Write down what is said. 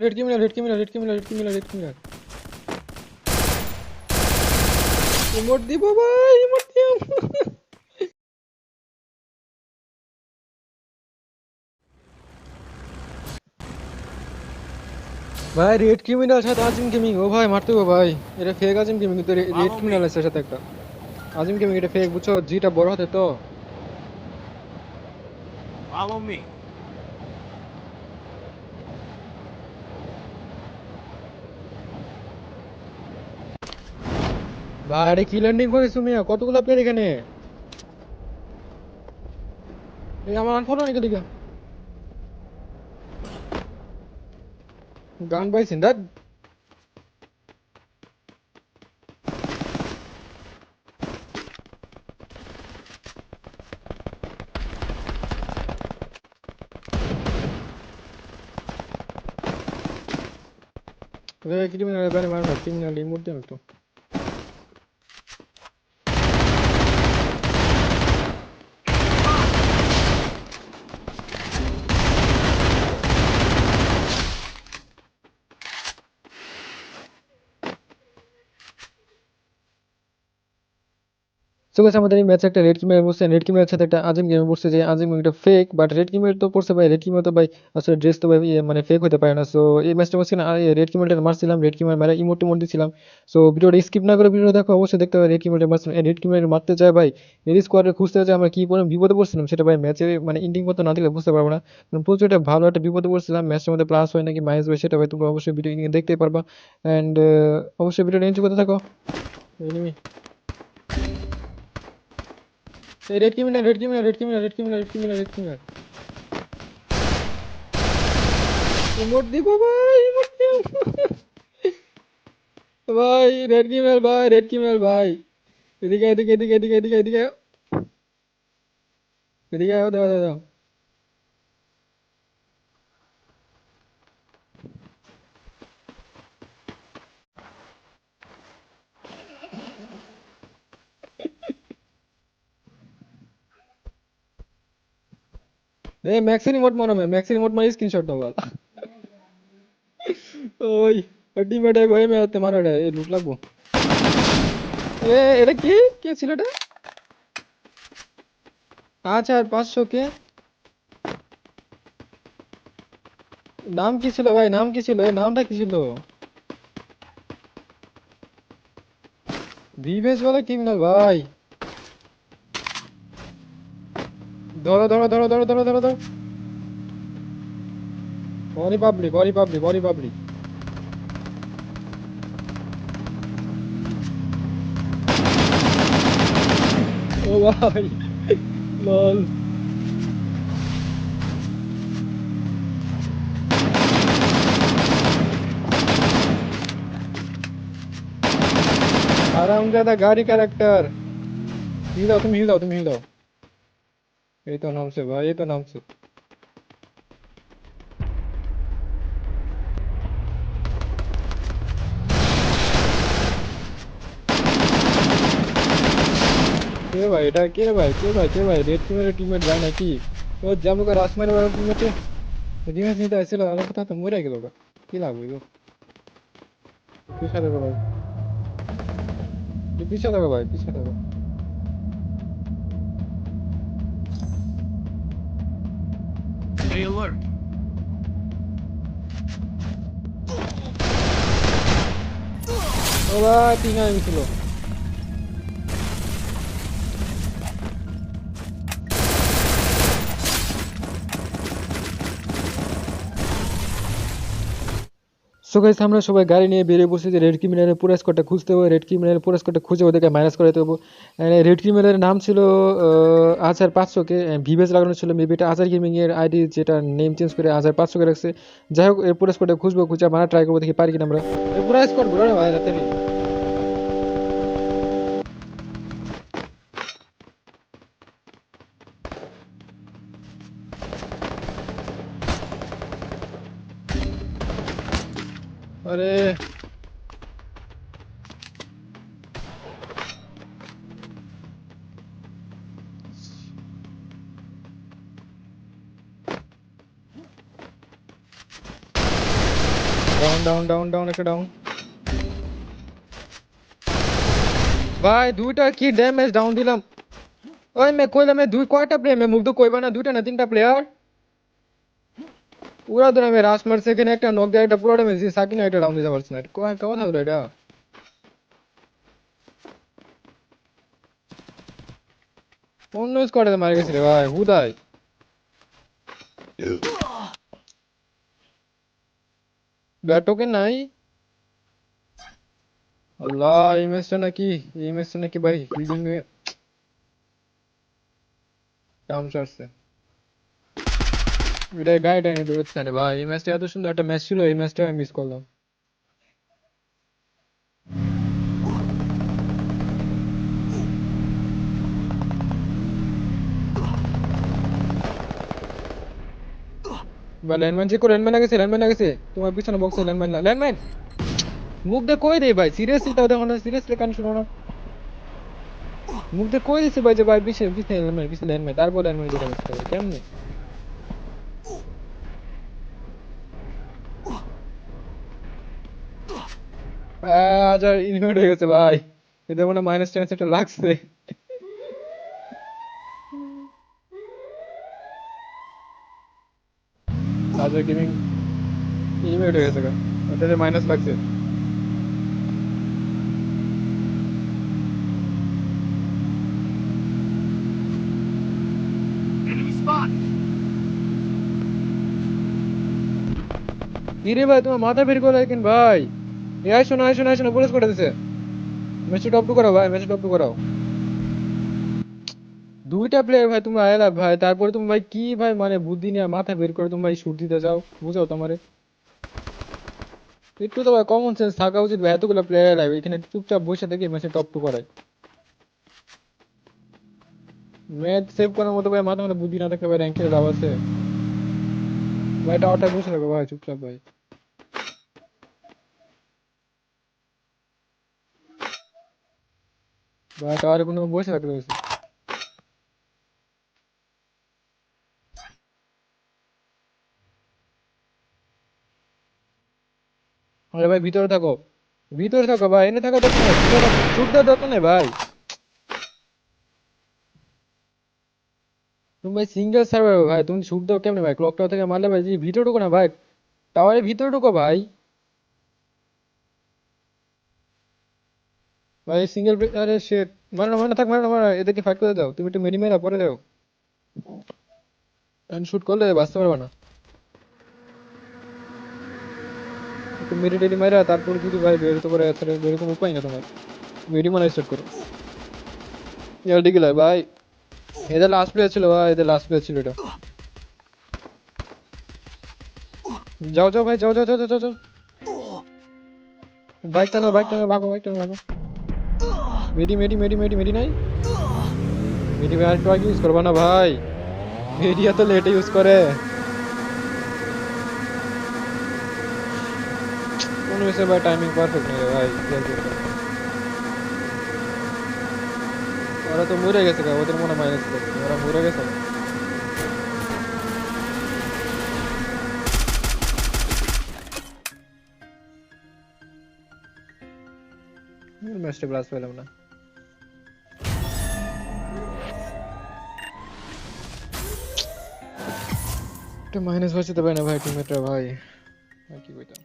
Red criminal red criminal red criminal red criminal red criminal emote দিব ভাই emote দিও ভাই রেড ক্রিমিনাল সাথে আজিম গেমিং ও ভাই মারতে গো ভাই। এটা ফেক আজিম গেমিং কিন্তু রেড ক্রিমিনাল আছে সাথে একটা। আজিম গেমিং এটা ফেক বুঝছ? জিটা বড় হাতে তো। Follow me. ভাই আরে কি ল্যান্ডিং করেছ তুমি? কতগুলো প্লেয়ার এখানে? এই আমার আনফলো নাকি দিকে গান পাইছেন দাদ ক্রিমিনাল বারে মারবা ক্রিমিনাল ইমোট দেন একটু সো গাইস আমাদের এই ম্যাচে একটা রেড কিমের বসছে রেড কিমের সাথে একটা আজিম গেমে বসছে যে আজিম গেমটা ফেক বাট রেড কিমের তো পড়ছে ভাই রেড কিমের তো ভাই, আসলে ড্রেস তো ভাই ইয়ে মানে ফেক হতে পারে না। সো এই ম্যাচটা বসছে না রেড কিমেরটা মারছিলাম রেড কিমের মারা ইমোট টিমোট দিছিলাম। সো ভিডিওটা স্কিপ না করে ভিডিও দেখো, অবশ্যই দেখতে হবে রেড কিমেরটা মারছিলাম রেড কিমের মারতে যায় ভাই রেড স্কোয়াডে খুঁজতে যায় আমরা কি পরে বিপদে পড়ছিলাম, সেটা ভাই ম্যাচে মানে ইন্ডিং মতো না দিলে বুঝতে পারব না। কারণ প্রচুর একটা ভালো একটা বিপদে পড়ছিলাম ম্যাচের মধ্যে প্লাস হয় নাকি মাইনাস হয় সেটা ভাই তোমরা অবশ্যই ভিডিও দেখতে পারবা। অ্যান্ড অবশ্যই ভিডিওটা এনজয় করতে থাকো। এনিমি এই red criminal red criminal red criminal red criminal red criminal red criminal emote দিব ভাই ইমোট দিও ভাই রেড ক্রিমিনাল ভাই রেড ক্রিমিনাল ভাই এদিকে এদিকে এদিকে এদিকে এদিকে এদিকে এদিকে আও দাও দাও দাও ওই রে, এ লুট লাগবো। এ, এটা কি? কে ছিল এটা? আচ্ছা আর পাঁচশো কে? নাম কি ছিল ভাই? নাম কি ছিল? নামটা কি ছিল? ভিভেস বলে ক্রিমিনাল ভাই। ধরো ধরো ধরো ধরো ধরো ধরো ধরো Ori public Ori public Ori public ও ভাই লল আরামজাদা গাড়ি ক্যারেক্টার হিল দাও তুমি হিল দাও তুমি হিল দাও এই তো নামছে ভাই এই তো নামছে কে ভাই এটা কে ভাই কে ভাই কে ভাই রেড টিমের টিমমেট যায় নাকি ও যেমন করে আসমানের বাবার টিমমেটে রিমেন্স নিতে আসছিল আমার কথা তো মরে গেল গা। কি লাগবে গো পিছা দেখো ভাই পিছা দেখো ভাই পিছা দেখো Stay alert. ও ভাই পিং সো গাইস আমরা সবাই গাড়ি নিয়ে বেরিয়ে পড়ছি যে রেড ক্রিমিনালের পুরো স্কোয়াডটা খুঁজতে হবে। রেড ক্রিমিনালের পুরো স্কোয়াডটা খুঁজে ওদেরকে মাইনাস করাতে হবে রেড ক্রিমিনালের নাম ছিল আচার পাঁচশোকে ভিভেজ লাগানো ছিল। মেবি এটা আচার গেমিংয়ের আইডি যেটা নেম চেঞ্জ করে আচার পাঁচশোকে রাখছে। যাই হোক, এর পুরো স্কোয়াডটা খুঁজবো, খুঁজে মারা ট্রাই করব, দেখি পারি কিনা আমরা। পুরো স্কোয়াড ঘুরে ভাই, রাতে ডাউন ডাউন ডাউন ডাউন একটা ডাউন ভাই, দুইটা কি ড্যামেজ ডাউন দিলাম? ওই মে কইলাম দুই, কয়টা প্লেয়ার মে তো কইবা না, দুইটা না তিনটা প্লেয়ার পুরা ধরে আমি রাস মারছে, এখানে একটা নক দেয় একটা পুরো ড্যামেজ দিয়ে সাকিনা একটা ডাউন দিতে পারছি না। কয় কথা হলো এটা। অন্য স্কোয়াডে মারা গেছে রে ভাই, হুদাই। ব্যাট টোকেন নাই। আল্লাহ, এই ম্যাচটা নাকি, এই ম্যাচটা নাকি ভাই ফিল্ডিং এ ডাউন আসছে এটা গাইড এনে বেরোচ্ছে না রে ভাই। এই ম্যাচটা এত সুন্দর একটা ম্যাচ ছিল, এই ম্যাচটা আমি মিস করলাম। চেক করো ল্যান্ডম্যান গেছে ল্যান্ডম্যান গেছে। তোমার পিছনে বক্সে মুখ দিয়ে কই ভাই? সিরিয়াসলি তাও দেখো না সিরিয়াসলি শুনো না। মুখ দিয়ে কই দিছে ভাই যে ভাই পিছনে পিছনে পিছনে তারপর ল্যান্ডম্যান যেটা হাজার ইনভার্ট হয়ে গেছে ভাই। এদের মনে হয় মাইনাস টেন একটা লাগছে। হাজার গেমিং ইনভার্ট হয়ে গেছে গা ওটাতে মাইনাস লাগছে Enemy spot. কিরে ভাই তোমার মাথা বের করে রাখেন ভাই এ আইসো না আইসো না আইসো না পুলিশ করে দিছে ম্যাচটা টপ টু করাও ভাই ম্যাচটা টপ টু করাও দুইটা প্লেয়ার ভাই, তুমি আয়লা ভাই, তারপরে তুমি ভাই কি ভাই মানে বুদ্ধি নিয়ে মাথা বের করে তুমি ভাই শুট দিতে যাও, বুঝাও তোমারে? একটু তো ভাই কমন সেন্স থাকা উচিত ভাই, এতগুলো প্লেয়ার লাগবে এখানে চুপচাপ বসে থেকে ম্যাচে টপ টু করায়। ম্যাচ সেভ করার মতো ভাই মাথা মধ্যে বুদ্ধি না থাকলে ভাই র্যাঙ্কের দাম আছে। ভাই টাওয়ারটা বসে থাকো ভাই, চুপচাপ ভাই। ভাই টাওয়ারে কোনো বসে থাকতে হয়েছে। আরে ভাই, ভিতরে থাকো। ভিতরে থাকো ভাই, এনে থাকো দরকার নেই। শুট দেওয়ার দরকার নেই ভাই। তুমি ভাই সিঙ্গেল সার্ভার ভাই, তুমি শুট দাও কেমনে ভাই? ক্লক টাওয়ার থেকে মারলে ভাই ভিতরে ঢুকো না ভাই টাওয়ারের ভিতরে ঢুকো ভাই। ভাই সিঙ্গেল আরে শেট মারো না, মারো থাক, মারো মারো এদেরকে ফাইট করে দাও। তুমি একটু মেরি মেরা পরে দাও শুট করলে বাঁচতে পারবে না। একটু মেরি টেরি মারা তারপর যদি ভাই বেরোতে পারে তাহলে এরকম উপায় না তোমার। মেরি মারা স্টার্ট করো। ইয়ার ডিগিলার ভাই। এদের লাস্ট প্লেয়ার ছিল ভাই এদের লাস্ট প্লেয়ার ছিল এটা। যাও যাও ভাই যাও যাও যাও যাও, যাও। বাইক টানো বাইক টানো ভাগো বাইক টানো ভাগো। মেডি মেডি মেডি মেডি মেডি নাই? মেডি ভাই আর একটু ইউজ করবা না ভাই। মেডি এত লেটে ইউজ করে। কোন বিষয়ে ভাই টাইমিং পারফেক্ট নেই রে ভাই কি আর করবে? ওরা তো মরে গেছে গা, ওদের মনে মাইনাস ওরা মরে গেছে ম্যাচটা ব্লাস্ট পেলাম না একটা মাইনাস বাঁচাতে পারে না ভাই টিমমেটরা ভাই আর কি কইতাম